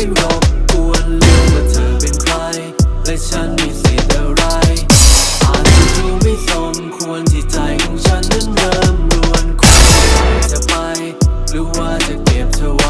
ไม่รบกวนเรื่องว่าเธอเป็นใคร และฉันมีสิทธิ์อะไร อาจจะดูไม่สมควรที่ใจของฉันนั้นเริ่มรวนควรจะไป หรือว่าจะเก็บเธอไว้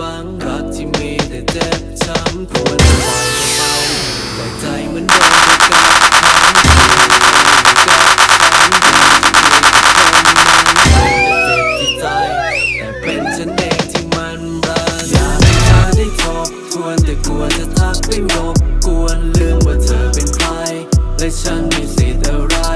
หวังรักที่มีแต่เจ็บช้ำควรปล่อยเขาแต่ใจมันโดนไปกับฉันกับฉันอยู่กับฉันมันจะเจ็บที่ใจ แต่เป็นฉันเองที่มันรันอยากให้เธอได้ทบทวนแต่กลัวจะทักไปรบกวนลืมว่าเธอเป็นใครและฉันมีสิทธิ์อะไร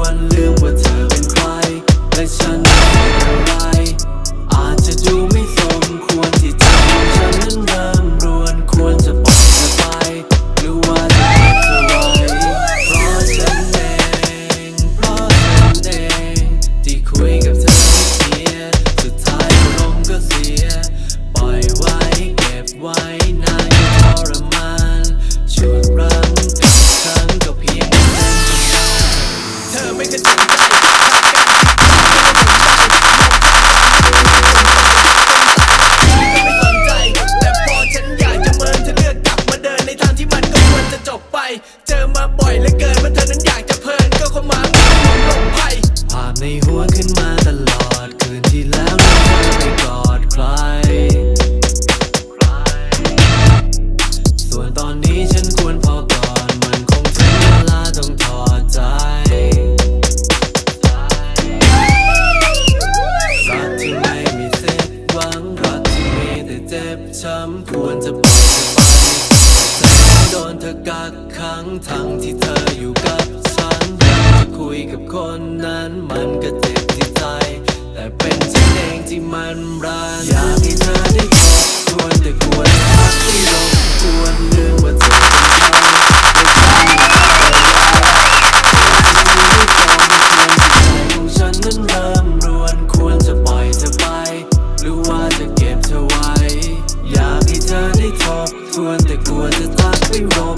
วันลืมว่าเธอเป็นใครและฉัน ในหัวขึ้นมาตลอด คืนที่แล้วเราไปกอดใคร ส่วนตอนนี้ฉันควรพอก่อน มันคงถึงเวลาต้องถอดใจรักที่ไม่มีเส้นหวังรักที่มีแต่เจ็บช้ำควรจะปล่อยไปแต่โดนเธอกักขังทั้งที่เธออยู่กับ คุยกับคนนั้นมันก็เจ็บที่ใจ แต่เป็นฉันเองที่มันรัานอยากให้เธอได้เออควนแต่กวนพักที่ลงควรเรื่องว่าเธอเป็นใครทวนแต่กลัวจะตัดไม่รอ